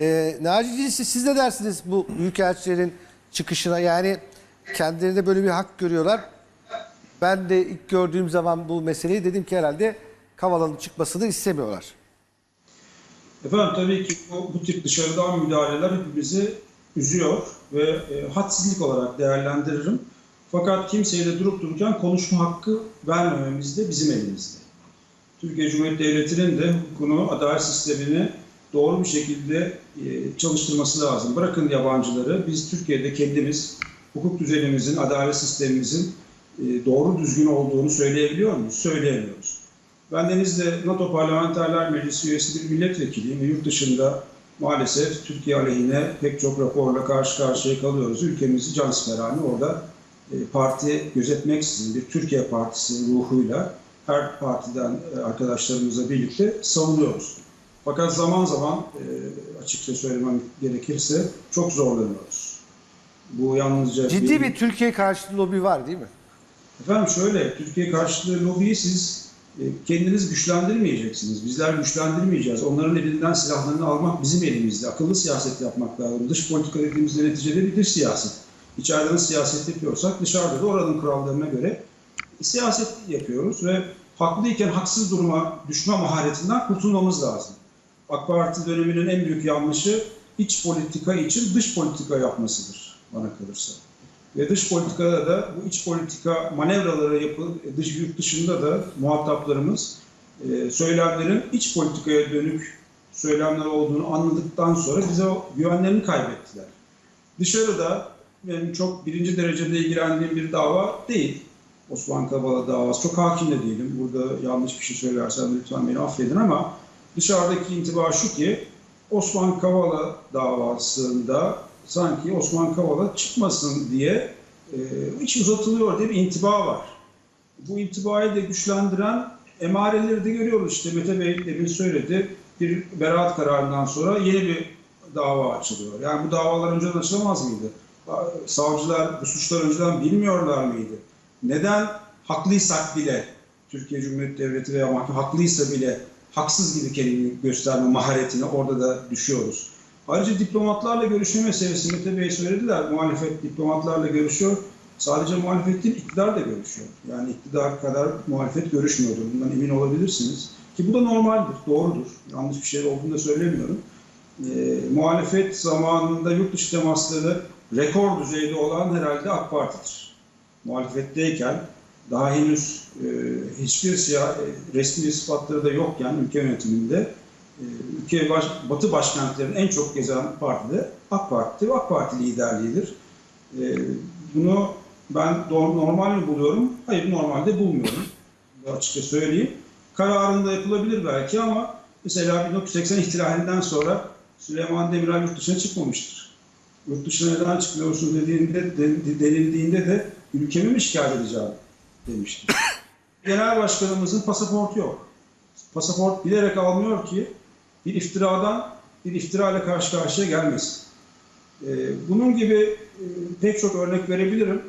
Ee, Naci Cilisi siz ne dersiniz bu büyükelçilerin çıkışına? Yani kendilerinde böyle bir hak görüyorlar. Ben de ilk gördüğüm zaman bu meseleyi dedim ki herhalde Kavala'nın çıkmasını istemiyorlar. Efendim tabii ki bu, bu tip dışarıdan müdahaleler hepimizi üzüyor ve e, hadsizlik olarak değerlendiririm. Fakat kimseye de durup dururken konuşma hakkı vermememiz de bizim elimizde. Türkiye Cumhuriyeti Devleti'nin de hukukunu, adalet sistemini doğru bir şekilde e, çalıştırması lazım. Bırakın yabancıları, biz Türkiye'de kendimiz hukuk düzenimizin, adalet sistemimizin e, doğru düzgün olduğunu söyleyebiliyor muyuz? Söyleyemiyoruz. Ben Denizli NATO Parlamenterler Meclisi üyesi bir milletvekiliyim ve yurt dışında maalesef Türkiye aleyhine pek çok raporla karşı karşıya kalıyoruz. Ülkemizi can siperhane orada e, parti gözetmeksizin bir Türkiye Partisi ruhuyla her partiden arkadaşlarımızla birlikte savunuyoruz. Fakat zaman zaman e, açıkça söylemem gerekirse çok zorlanıyoruz. Bu yalnızca Ciddi bir Türkiye karşıtı lobi var değil mi? Efendim şöyle, Türkiye karşıtı lobiyi siz e, kendiniz güçlendirmeyeceksiniz. Bizler güçlendirmeyeceğiz. Onların elinden silahlarını almak bizim elimizde. Akıllı siyaset yapmak lazım. Dış politika dediğimizde neticede bir dış siyaset. İçeriden siyaset yapıyorsak dışarıda da oranın kurallarına göre siyaset yapıyoruz ve haklıyken haksız duruma düşme maharetinden kurtulmamız lazım. AK Parti döneminin en büyük yanlışı iç politika için dış politika yapmasıdır bana kalırsa. Ve dış politikada da bu iç politika manevraları yapı dış yurt dışında da muhataplarımız e, söylemlerin iç politikaya dönük söylemler olduğunu anladıktan sonra bize o güvenlerini kaybettiler. Dışarıda benim çok birinci derecede ilgilendiğim bir dava değil. Osman Kavala davası. Çok hakim de değilim. Burada yanlış bir şey söylersem lütfen beni affedin ama dışarıdaki intiba şu ki Osman Kavala davasında sanki Osman Kavala çıkmasın diye e, iç uzatılıyor diye bir intiba var. Bu intibayı da güçlendiren emareleri de görüyoruz. İşte Mete Bey demin söyledi. Bir beraat kararından sonra yeni bir dava açılıyor. Yani bu davalar önceden açılamaz mıydı? Savcılar bu suçları önceden bilmiyorlar mıydı? Neden haklıysak bile Türkiye Cumhuriyeti Devleti veya mahkeme haklıysa bile haksız gibi kendini gösterme maharetine orada da düşüyoruz. Ayrıca diplomatlarla görüşme meselesi Mete Bey söylediler. Muhalefet diplomatlarla görüşüyor. Sadece muhalefet değil, iktidar da görüşüyor. Yani iktidar kadar muhalefet görüşmüyordur. Bundan emin olabilirsiniz. Ki bu da normaldir, doğrudur. Yanlış bir şey olduğunu da söylemiyorum. E, muhalefet zamanında yurt dışı temasları rekor düzeyde olan herhalde AK Parti'dir. Muhalefetteyken daha henüz e, hiçbir siyah, e, resmi ispatları da yokken ülke yönetiminde e, ülke baş, batı başkentlerini en çok gezen parti de AK Parti'dir. AK Parti liderliğidir. E, bunu ben normal mi buluyorum? Hayır normalde bulmuyorum. Açıkça söyleyeyim. Kararında yapılabilir belki ama mesela 1980 ihtilalinden sonra Süleyman Demirel yurt dışına çıkmamıştır. Yurt dışına neden çıkmıyorsun dediğinde, denildiğinde de ülkemi mi işgal edeceğim demiştir. Genel başkanımızın pasaportu yok. Pasaport bilerek almıyor ki bir iftiradan bir iftira ile karşı karşıya gelmesin. Ee, bunun gibi e, pek çok örnek verebilirim.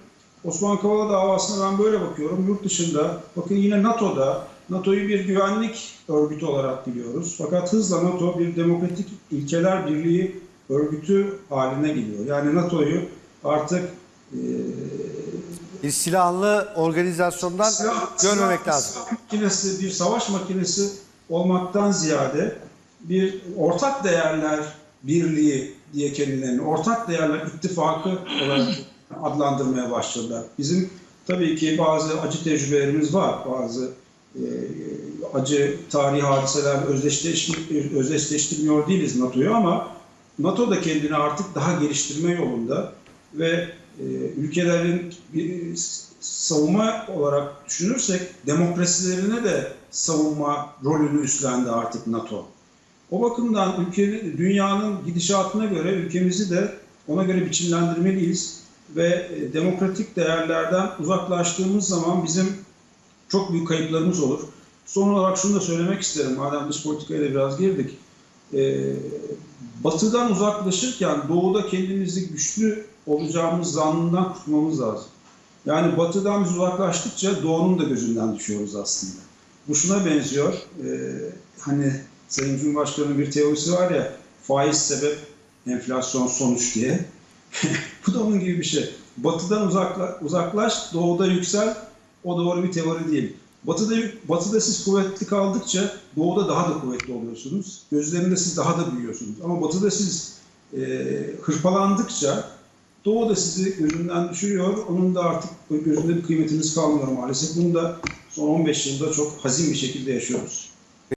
Osman Kavala davasına ben böyle bakıyorum. Yurt dışında, bakın yine NATO'da, NATO'yu bir güvenlik örgütü olarak biliyoruz. Fakat hızla NATO bir demokratik ilkeler birliği örgütü haline geliyor. Yani NATO'yu artık e, Bir silahlı organizasyondan silah- görmemek silah- lazım. silah makinesi, bir savaş makinesi olmaktan ziyade bir ortak değerler birliği diye kendilerini, ortak değerler ittifakı olarak adlandırmaya başladılar. Bizim tabii ki bazı acı tecrübelerimiz var, bazı e, acı tarihi hadiseler özdeşleştir, özdeşleştirmiyor değiliz NATO'yu ama NATO da kendini artık daha geliştirme yolunda ve e, ülkelerin bir savunma olarak düşünürsek demokrasilerine de savunma rolünü üstlendi artık NATO. O bakımdan ülke, dünyanın gidişatına göre ülkemizi de ona göre biçimlendirmeliyiz ve e, demokratik değerlerden uzaklaştığımız zaman bizim çok büyük kayıplarımız olur. Son olarak şunu da söylemek isterim. Madem dış politikaya da biraz girdik. Ee, batıdan uzaklaşırken doğuda kendimizi güçlü olacağımız zannından kurtulmamız lazım. Yani batıdan biz uzaklaştıkça doğunun da gözünden düşüyoruz aslında. Bu şuna benziyor. Ee, hani Sayın Cumhurbaşkanı'nın bir teorisi var ya faiz sebep, enflasyon sonuç diye. Bu da onun gibi bir şey. Batıdan uzakla, uzaklaş, doğuda yüksel. O doğru bir teori değil. Batıda, batıda siz kuvvetli kaldıkça doğuda daha da kuvvetli oluyorsunuz. Gözlerinde siz daha da büyüyorsunuz. Ama batıda siz e, hırpalandıkça doğu da sizi gözünden düşürüyor. Onun da artık gözünde bir kıymetiniz kalmıyor maalesef. Bunu da son 15 yılda çok hazin bir şekilde yaşıyoruz.